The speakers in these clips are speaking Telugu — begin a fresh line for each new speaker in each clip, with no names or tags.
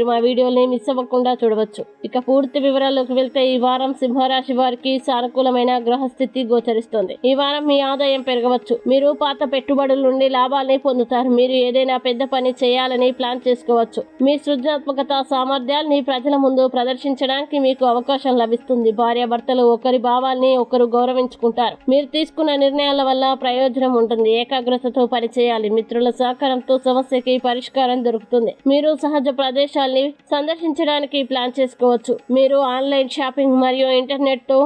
మీరు మా వీడియోని మిస్ అవ్వకుండా చూడవచ్చు. ఇక పూర్తి వివరాల్లోకి వెళ్తే ఈ వారం సింహరాశి వారికి సానుకూలమైన గ్రహస్థితి గోచరిస్తుంది. ఈ వారం మీ ఆదాయం పెరగవచ్చు. మీరు పాత పెట్టుబడుల నుండి లాభాల్ని పొందుతారు. మీరు ఏదైనా పెద్ద పని చేయాలని ప్లాన్ చేసుకోవచ్చు. మీ సృజనాత్మకత సామర్థ్యాల్ని ప్రజల ముందు ప్రదర్శించడానికి మీకు అవకాశం లభిస్తుంది. భార్యాభర్తలు ఒకరి భావాల్ని ఒకరు గౌరవించుకుంటారు. మీరు తీసుకున్న నిర్ణయాల వల్ల ప్రయోజనం ఉంటుంది. ఏకాగ్రతతో పనిచేయాలి. మిత్రుల సహకారంతో సమస్యకి పరిష్కారం దొరుకుతుంది. మీరు సహజ ప్రదేశాలు ప్రదేశాల్ని సందర్శించడానికి ప్లాన్ చేసుకోవచ్చు. మీరు ఆన్లైన్ షాపింగ్ మరియు ఇంటర్నెట్తో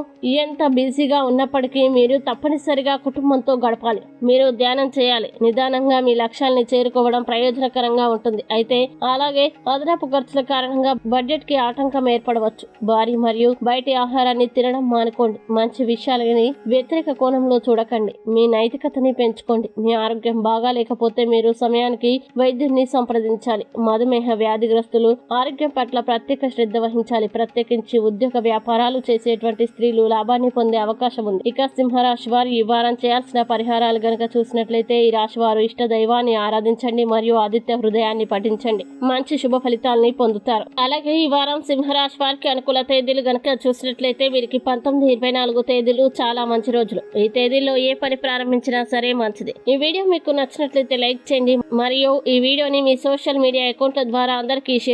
ఎంత బిజీగా ఉన్నప్పటికీ మీరు తప్పనిసరిగా కుటుంబంతో గడపాలి. మీరు ధ్యానం చేయాలి. నిదానంగా మీ లక్ష్యాల్ని చేరుకోవడం ప్రయోజనకరంగా ఉంటుంది. అయితే అలాగే అదనపు ఖర్చుల కారణంగా బడ్జెట్కి ఆటంకం ఏర్పడవచ్చు. భారీ మరియు బయటి ఆహారాన్ని తినడం మానుకోండి. మంచి విషయాలని వ్యతిరేక కోణంలో చూడకండి. మీ నైతికతని పెంచుకోండి. మీ ఆరోగ్యం బాగా లేకపోతే మీరు సమయానికి వైద్యుడిని సంప్రదించాలి. మధుమేహ వ్యాధిగ్రస్తులు ఆరోగ్యం పట్ల ప్రత్యేక శ్రద్ధ వహించాలి. ప్రత్యేకించి ఉద్యోగ వ్యాపారాలు చేసేటువంటి స్త్రీలు లాభాన్ని పొందే అవకాశం ఉంది. ఇక సింహరాశి వారు ఈ వారం చేయాల్సిన పరిహారాలు గనక చూసినట్లయితే ఈ రాశి వారు ఇష్ట దైవాన్ని ఆరాధించండి మరియు ఆదిత్య హృదయాన్ని పఠించండి. మంచి శుభ ఫలితాలని పొందుతారు. అలాగే ఈ వారం సింహరాశి వారికి అనుకూల తేదీలు గనక చూసినట్లయితే వీరికి పంతొమ్మిది ఇరవై నాలుగు తేదీలు చాలా మంచి రోజులు. ఈ తేదీల్లో ఏ పని ప్రారంభించినా సరే మంచిది. ఈ వీడియో మీకు నచ్చినట్లయితే లైక్ చేయండి. మరియు ఈ వీడియోని మీ సోషల్ మీడియా అకౌంట్ల ద్వారా అందరికీ షేర్